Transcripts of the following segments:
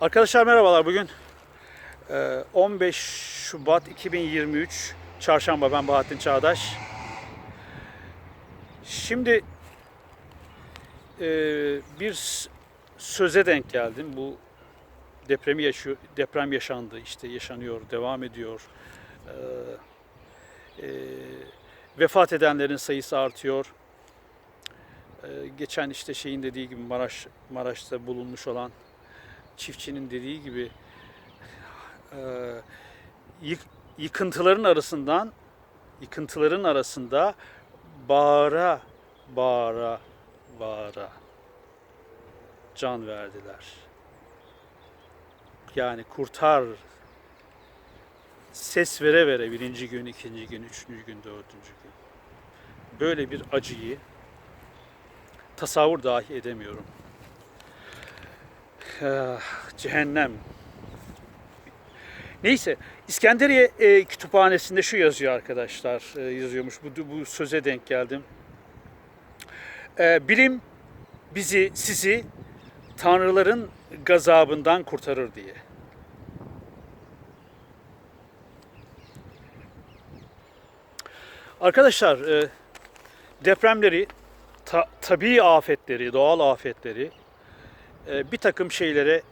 Arkadaşlar merhabalar. Bugün e, 15 Şubat 2023 Çarşamba. Ben Bahattin Çağdaş. Şimdi e, bir söze denk geldim. Bu depremi yaşıyor, deprem yaşandı, işte yaşanıyor, devam ediyor. E, e, vefat edenlerin sayısı artıyor. E, geçen işte şeyin dediği gibi Maraş Maraş'ta bulunmuş olan çiftçinin dediği gibi e, yık- yıkıntıların arasından yıkıntıların arasında bağıra bağıra bağıra can verdiler. Yani kurtar ses vere vere birinci gün, ikinci gün, üçüncü gün, dördüncü gün. Böyle bir acıyı tasavvur dahi edemiyorum. Ah, cehennem. Neyse, İskenderiye e, kütüphanesinde şu yazıyor arkadaşlar, e, yazıyormuş. Bu, bu söze denk geldim. E, bilim bizi, sizi tanrıların gazabından kurtarır diye. Arkadaşlar, e, depremleri, ta- tabii afetleri, doğal afetleri e, bir takım şeylere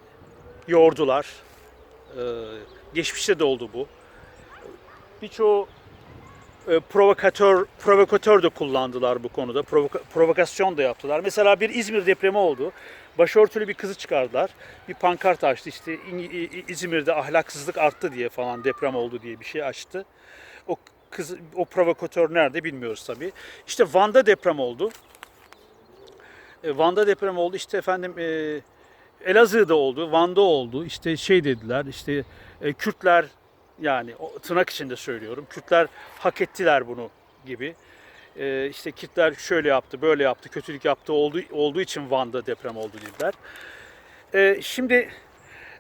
yordular. E, geçmişte de oldu bu. Birçoğu e, provokatör provokatör de kullandılar bu konuda. Provoka- provokasyon da yaptılar. Mesela bir İzmir depremi oldu. Başörtülü bir kızı çıkardılar. Bir pankart açtı işte İzmir'de ahlaksızlık arttı diye falan deprem oldu diye bir şey açtı. O kız o provokatör nerede bilmiyoruz tabii. İşte Van'da deprem oldu. E, Van'da deprem oldu. İşte efendim e, Elazığ'da oldu, Van'da oldu. İşte şey dediler, işte e, Kürtler yani tırnak içinde söylüyorum. Kürtler hak ettiler bunu gibi. E, işte Kürtler şöyle yaptı, böyle yaptı, kötülük yaptı olduğu, olduğu için Van'da deprem oldu dediler. E, şimdi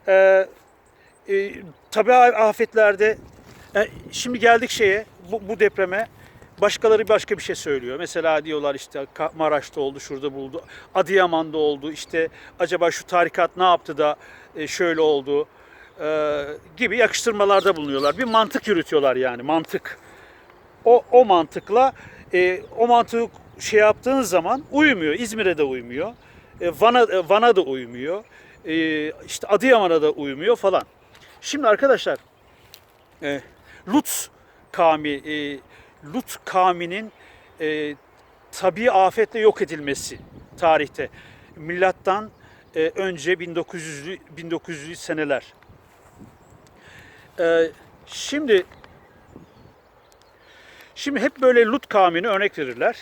e, e, tabii afetlerde e, şimdi geldik şeye bu, bu depreme başkaları başka bir şey söylüyor. Mesela diyorlar işte Maraş'ta oldu, şurada buldu, Adıyaman'da oldu. İşte acaba şu tarikat ne yaptı da e, şöyle oldu e, gibi yakıştırmalarda bulunuyorlar. Bir mantık yürütüyorlar yani mantık. O o mantıkla e, o mantığı şey yaptığınız zaman uymuyor. İzmir'e de uymuyor. Van'a Van'a da uymuyor. İşte Adıyaman'a da uymuyor falan. Şimdi arkadaşlar e, Lut kavmi, Lut kavminin e, tabii afetle yok edilmesi tarihte. Milattan e, önce 1900'lü 1900'lü seneler. E, şimdi şimdi hep böyle Lut kavmini örnek verirler.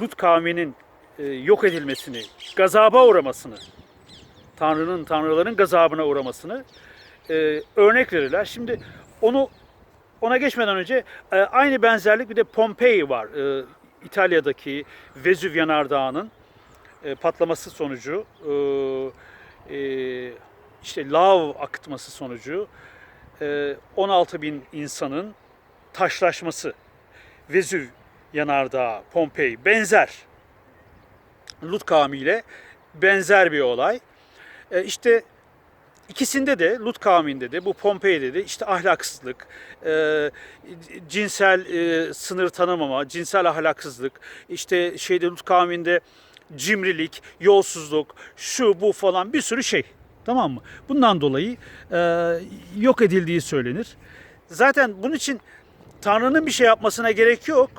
Lut kavminin e, yok edilmesini, gazaba uğramasını, Tanrı'nın, Tanrıların gazabına uğramasını e, örnek verirler. Şimdi onu ona geçmeden önce e, aynı benzerlik bir de Pompei var. E, İtalya'daki Vezüv Yanardağı'nın e, patlaması sonucu işte lav akıtması sonucu e, 16 bin insanın taşlaşması Vezüv Yanardağı, Pompei benzer. Lut kavmiyle benzer bir olay. E, işte İkisinde de Lut kavminde de bu Pompei'de de işte ahlaksızlık, e, cinsel e, sınır tanımama, cinsel ahlaksızlık, işte şeyde Lut kavminde cimrilik, yolsuzluk, şu bu falan bir sürü şey. Tamam mı? Bundan dolayı e, yok edildiği söylenir. Zaten bunun için Tanrı'nın bir şey yapmasına gerek yok.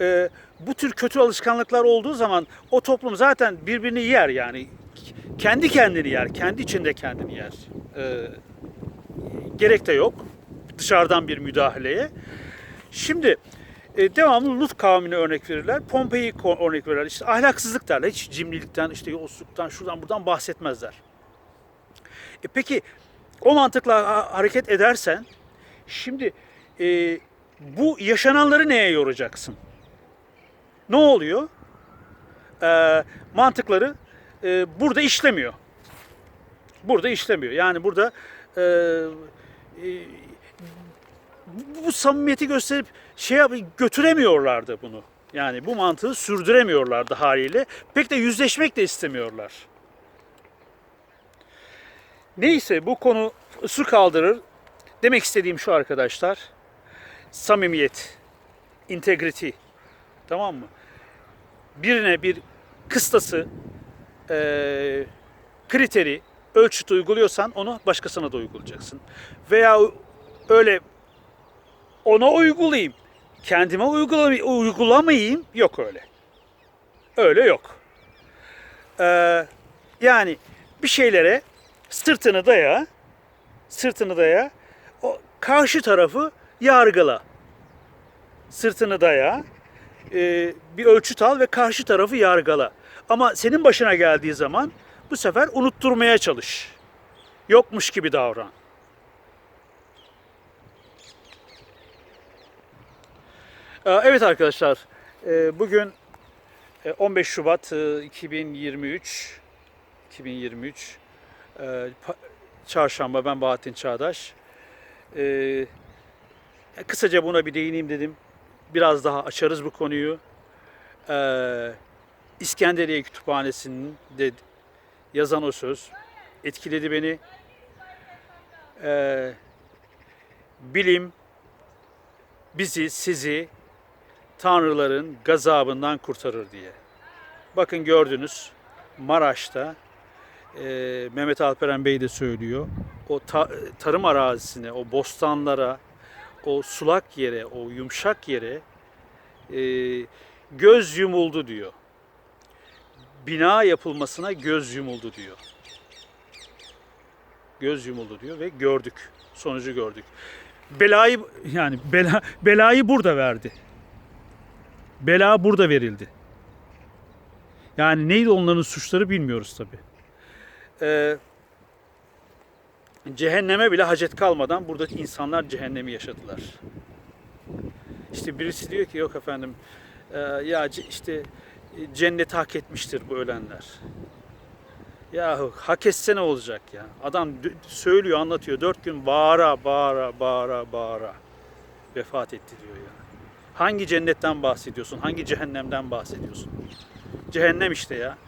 E, bu tür kötü alışkanlıklar olduğu zaman o toplum zaten birbirini yer yani kendi kendini yer, kendi içinde kendini yer. Ee, gerek de yok dışarıdan bir müdahaleye. Şimdi e, devamlı Lut kavmine örnek verirler, Pompei'yi örnek verirler. İşte ahlaksızlık derler, hiç cimrilikten, işte yolsuzluktan, şuradan buradan bahsetmezler. E peki o mantıkla ha- hareket edersen, şimdi e, bu yaşananları neye yoracaksın? Ne oluyor? E, mantıkları e, burada işlemiyor. Burada işlemiyor. Yani burada e, e, bu, samimiyeti gösterip şey götüremiyorlardı bunu. Yani bu mantığı sürdüremiyorlardı haliyle. Pek de yüzleşmek de istemiyorlar. Neyse bu konu su kaldırır. Demek istediğim şu arkadaşlar. Samimiyet, integrity. Tamam mı? Birine bir kıstası, eee, kriteri, ölçüt uyguluyorsan onu başkasına da uygulayacaksın. Veya öyle ona uygulayayım, kendime uygulamayayım yok öyle. Öyle yok. Ee, yani bir şeylere sırtını daya, sırtını daya, o karşı tarafı yargıla. Sırtını daya, e, bir ölçüt al ve karşı tarafı yargıla. Ama senin başına geldiği zaman bu sefer unutturmaya çalış. Yokmuş gibi davran. Ee, Evet arkadaşlar, e, bugün e, 15 Şubat e, 2023 2023 e, pa- Çarşamba ben Bahattin Çağdaş. Kısaca buna bir değineyim dedim. Biraz daha açarız bu konuyu. İskenderiye Kütüphanesi'nin de yazan o söz etkiledi beni. E, bilim bizi, sizi tanrıların gazabından kurtarır diye. Bakın gördünüz Maraş'ta e, Mehmet Alperen Bey de söylüyor. O ta- tarım arazisine, o bostanlara, o sulak yere, o yumuşak yere e, göz yumuldu diyor. Bina yapılmasına göz yumuldu diyor. Göz yumuldu diyor ve gördük. Sonucu gördük. Belayı yani bela, belayı burada verdi. Bela burada verildi. Yani neydi onların suçları bilmiyoruz tabi. Ee, cehenneme bile hacet kalmadan buradaki insanlar cehennemi yaşadılar. İşte birisi diyor ki yok efendim e, ya işte cenneti hak etmiştir bu ölenler. Yahu hak etse ne olacak ya? Adam söylüyor anlatıyor dört gün bağıra bağıra bağıra bağıra vefat etti diyor ya. Hangi cennetten bahsediyorsun? Hangi cehennemden bahsediyorsun? Cehennem işte ya.